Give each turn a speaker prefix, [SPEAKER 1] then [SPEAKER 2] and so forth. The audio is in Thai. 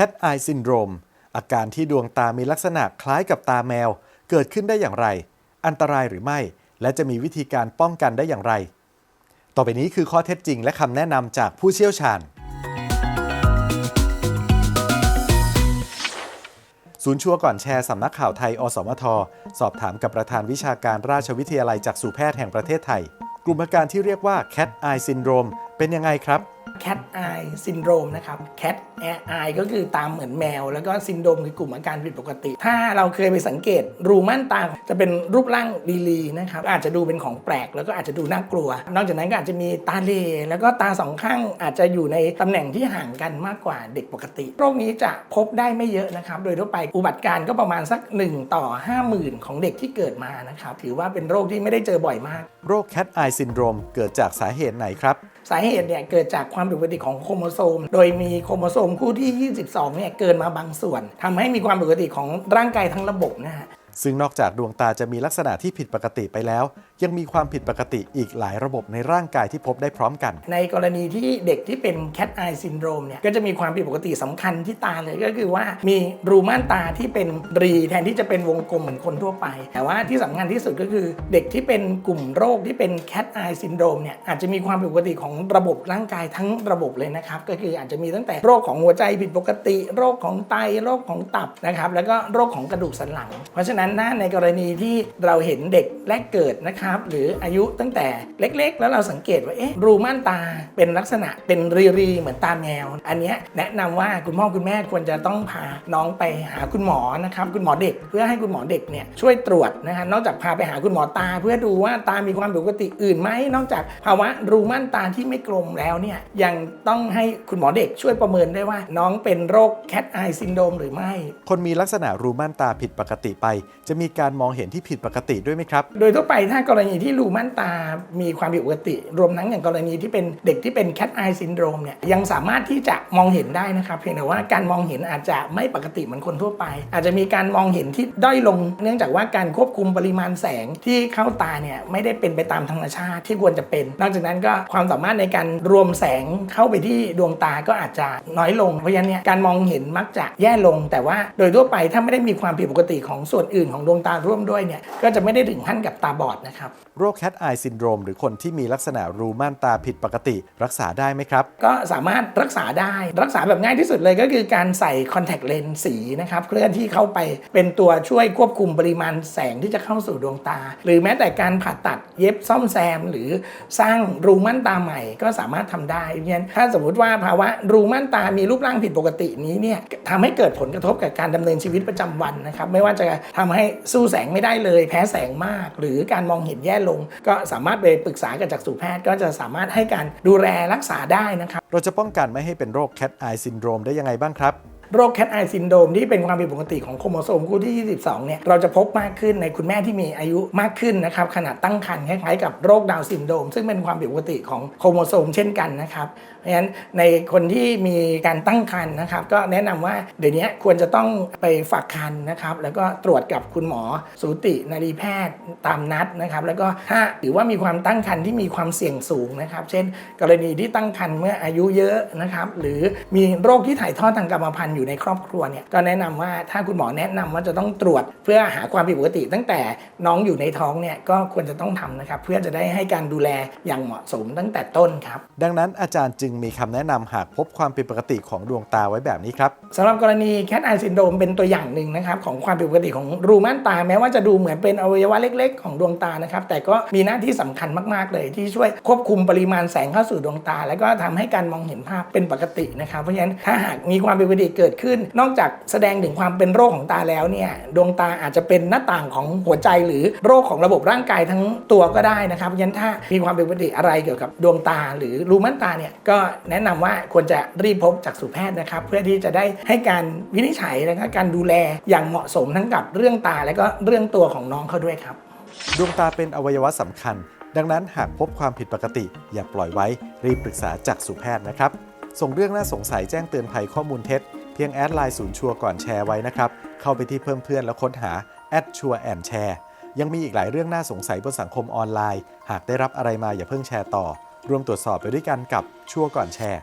[SPEAKER 1] Cat Eye Syndrome อาการที่ดวงตามีลักษณะคล้ายกับตาแมว เกิดขึ้นได้อย่างไร อันตรายหรือไม่ และจะมีวิธีการป้องกันได้อย่างไร ต่อไปนี้คือข้อเท็จจริงและคำแนะนำจากผู้เชี่ยวชาญ ศูนย์ชัวร์ก่อนแชร์สำนักข่าวไทย อสมท สอบถามกับประธานวิชาการราชวิทยาลัยจักษุแพทย์แห่งประเทศไทย กลุ่มอาการที่เรียกว่า Cat Eye Syndrome เป็นยังไงครับ
[SPEAKER 2] cat eye syndrome นะครับ cat eye ก็คือตามเหมือนแมว แล้วก็ซินโดรมคือกลุ่มอาการผิดปกติ ถ้าเราเคยไปสังเกตรูม่านตาจะเป็นรูปร่างลีลีนะครับอาจจะดูเป็นของแปลก แล้วก็อาจจะดูน่ากลัว นอกจากนั้นก็อาจจะมีตาเหลแล้วก็ตาสองข้างอาจจะอยู่ในตำแหน่งที่ห่างกันมากกว่าเด็กปกติ โรคนี้จะพบได้ไม่เยอะนะครับ โดยทั่วไปอุบัติการณ์ก็ประมาณสัก 1 ต่อ 50,000 ของเด็กที่เกิดมานะครับถือว่าเป็นโรคที่ไม่ได้เจอบ่อยมาก
[SPEAKER 1] โรค Cat Eye Syndrome เกิดจากสาเหตุไหนครับ
[SPEAKER 2] สาเหตุเนี่ยเกิดจากความผิดปกติของโครโมโซม โดยมีโครโมโซมคู่ที่ 22 เนี่ยเกินมาบางส่วนทำให้มีความผิดปกติของร่างกายทั้งระบบนะฮะ
[SPEAKER 1] ซึ่งนอกจากดวงตาจะมีลักษณะที่ผิดปกติไปแล้ว ยังมีความผิดปกติอีกหลายระบบในร่างกายที่พบได้พร้อมกัน
[SPEAKER 2] ในกรณีที่เด็กที่เป็น cat eye syndrome เนี่ยก็จะมีความผิดปกติสำคัญที่ตาเลยก็คือว่ามีรูม่านตาที่เป็นรีแทนที่จะเป็นวงกลมเหมือนคนทั่วไป แต่ว่าที่สำคัญที่สุดก็คือเด็กที่เป็นกลุ่มโรคที่เป็น cat eye syndrome เนี่ยอาจจะมีความผิดปกติของระบบร่างกายทั้งระบบเลยนะครับ ก็คืออาจจะมีตั้งแต่โรคของหัวใจผิดปกติ โรคของไตโรคของตับนะครับแล้วก็โรคของกระดูกสันหลัง เพราะฉะนั้นนะในกรณีที่เราเห็นเด็กแรกเกิดนะครับหรืออายุตั้งแต่เล็กๆ แล้วเราสังเกตว่าเอ๊ะรูม่านตาเป็นลักษณะเป็นรีๆเหมือนตาแมว อันเนี้ยแนะนำว่าคุณพ่อคุณแม่ควรจะต้องพาน้องไปหาคุณหมอนะครับคุณหมอเด็กเพื่อให้คุณหมอเด็กเนี่ยช่วยตรวจนะฮะนอกจากพาไปหาคุณหมอตา เพื่อดูว่าตามีความผิดปกติอื่นไหมนอกจากภาวะรูม่านตาที่ไม่กลมแล้วเนี่ยยังต้องให้คุณหมอเด็กช่วยประเมินได้วยว่า น้องเป็นโรค cat eye syndrome หรือไม่
[SPEAKER 1] คนมีลักษณะรูม่านตาผิดปกติไป จะมีการมองเห็นที่ผิดปกติด้วยไหมครับ
[SPEAKER 2] โดยทั่วไปถ้ากรรณีที่รูม่านตา มีความผิดปกติ รวมทั้งอย่างกรณีที่เป็นเด็กที่เป็น cat eye syndrome เนี่ยยังสามารถที่จะมองเห็นได้นะครับเพียงแต่ว่าการมองเห็นอาจจะไม่ปกติเหมือนคนทั่วไป อาจจะมีการมองเห็นที่ด้อยลง เนื่องจากว่าการควบคุมปริมาณแสงที่เข้าตาเนี่ยไม่ได้เป็นไปตามธรรมชาติที่ควรจะเป็น นอกจากนั้นก็ความสามารถในการรวมแสงเข้าไปที่ดวงตาก็อาจจะน้อยลงเพราะฉะนั้นเนี่ยการมองเห็นมักจะแย่ลง แต่ว่าโดยทั่วไปถ้าไม่ได้มีความผิดปกติของส่วนอื่นของดวงตาร่วมด้วยเนี่ยก็จะไม่ได้ถึงขั้นกับตาบอดนะครับ
[SPEAKER 1] โรค Cat Eye Syndrome หรือคนที่มีลักษณะรูม่านตาผิดปกติ รักษาได้ไหมครับ
[SPEAKER 2] ก็สามารถรักษาได้ รักษาแบบง่ายที่สุดเลยก็คือการใส่คอนแทคเลนส์สีนะครับเคลื่อนที่เข้าไปเป็นตัวช่วยควบคุมปริมาณแสงที่จะเข้าสู่ดวงตา หรือแม้แต่การผ่าตัดเย็บซ่อมแซม หรือสร้างรูม่านตาใหม่ก็สามารถทำได้เพราะฉะนั้นถ้าสมมุติว่าภาวะรูม่านตามีรูปร่างผิดปกตินี้เนี่ยทำให้เกิดผลกระทบกับการดำเนินชีวิตประจำวันนะครับไม่ว่าจะทำให้สู้แสงไม่ได้เลย แพ้แสงมาก หรือการมองเห็นแย่ลง ก็สามารถไปปรึกษากับจักษุแพทย์ ก็จะสามารถให้การดูแลรักษาได้นะครับ
[SPEAKER 1] เราจะป้องกันไม่ให้เป็นโรค Cat Eye Syndrome ได้ยังไงบ้างครับ
[SPEAKER 2] โรค cat eye syndrome ที่เป็นความผิดปกติของโครโมโซมคู่ที่ 22 เนี่ย เราจะพบมากขึ้นในคุณแม่ที่มีอายุมากขึ้นนะครับขณะตั้งครรภ์คล้ายๆกับโรคดาวซินโดม ซึ่งเป็นความผิดปกติของโครโมโซมเช่นกันนะครับ เพราะฉะนั้นในคนที่มีการตั้งครรภ์นะครับ ก็แนะนำว่าเดี๋ยวนี้ควรจะต้องไปฝากครรภ์นะครับ แล้วก็ตรวจกับคุณหมอสูตินารีแพทย์ตามนัดนะครับ แล้วก็ถ้าหรือว่ามีความตั้งครรภ์ที่มีความเสี่ยงสูงนะครับ เช่น กรณีที่ตั้งครรภ์เมื่ออายุเยอะนะครับ หรือมีโรคที่ถ่ายทอดทางกรรมพันธุ์อยู่ในครอบครัวเนี่ยก็แนะนำว่าถ้าคุณหมอแนะนำว่าจะต้องตรวจเพื่อหาความผิดปกติ ตั้งแต่น้องอยู่ในท้องเนี่ยก็ควรจะต้องทำนะครับ เพื่อจะได้ให้การดูแลอย่างเหมาะสมตั้งแต่ต้นครับ
[SPEAKER 1] ดังนั้นอาจารย์จึงมีคำแนะนำหากพบความผิดปกติของดวงตาไว้แบบนี้ครับ
[SPEAKER 2] สำหรับกรณี cat eye syndrome เป็นตัวอย่างหนึ่งนะครับของความผิดปกติของรูม่านตาแม้ว่าจะดูเหมือนเป็นอวัยวะเล็ก ๆ ของดวงตานะครับแต่ก็มีหน้าที่สำคัญมากๆเลย ที่ช่วยควบคุมปริมาณแสงเข้าสู่ดวงตา แล้วก็ทำให้การมองเห็นภาพเป็นปกตินะครับเพราะฉะนั้นถ้าหากมีความผิดปกติเกิดขึ้น นอกจากแสดงถึงความเป็นโรคของตาแล้วเนี่ยดวงตาอาจจะเป็นหน้าต่างของหัวใจหรือโรคของระบบร่างกายทั้งตัวก็ได้นะครับเพราะฉะนั้นถ้ามีความผิดปกติอะไรเกี่ยวกับดวงตา หรือรูม่านตาเนี่ยก็แนะนำว่าควรจะรีบพบจักษุแพทย์นะครับ เพื่อที่จะได้ให้การวินิจฉัยและการดูแลอย่างเหมาะสมทั้งกับเรื่องตาและก็เรื่องตัวของน้องเขาด้วยครับ
[SPEAKER 1] ดวงตาเป็นอวัยวะสำคัญ ดังนั้นหากพบความผิดปกติ อย่าปล่อยไว้รีบปรึกษาจักษุแพทย์นะครับ ส่งเรื่องน่าสงสัยแจ้งเตือนภัยข้อมูลเท็จ พียงแอดไลน์ศูนย์ชัวก่อนแชร์ไว้นะครับ เข้าไปที่เพิ่มเพื่อนแล้วค้นหาแอดชัวแอนแชร์ยังมีอีกหลายเรื่องน่าสงสัยบนสังคมออนไลน์ หากได้รับอะไรมาอย่าเพิ่งแชร์ต่อ ร่วมตรวจสอบไปด้วยกันกับชัวก่อนแชร์